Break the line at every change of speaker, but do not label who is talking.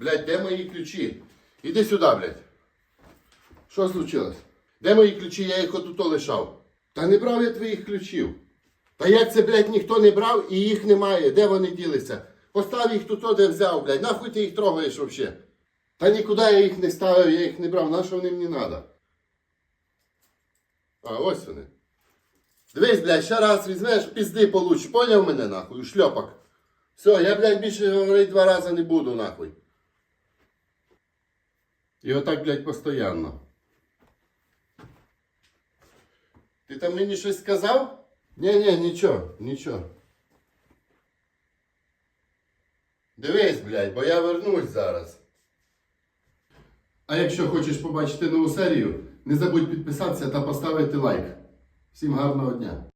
Блядь, де мої ключі? Іди сюди, блядь. Що случилось? Де мої ключі? Я їх отут лишав. Та не брав я твоїх ключів. Та як це, блядь, ніхто не брав і їх немає. Де вони ділися? Постав їх тут, де взяв, блядь. Нахуй ти їх трогаєш вообще? Та нікуди я їх не ставив, я їх не брав. На що вони мені треба? А, ось вони. Дивись, блядь, ще раз візьмеш, пізди получиш. Поняв мене нахуй, шльопак. Все, я, блядь, більше говорити два рази не буду, нахуй. І отак, блядь, постоянно. Ти там мені щось сказав? Ні, ні, нічого, нічого. Дивись, блядь, бо я вернусь зараз. А якщо хочеш побачити нову серію, не забудь підписатися та поставити лайк. Всім гарного дня!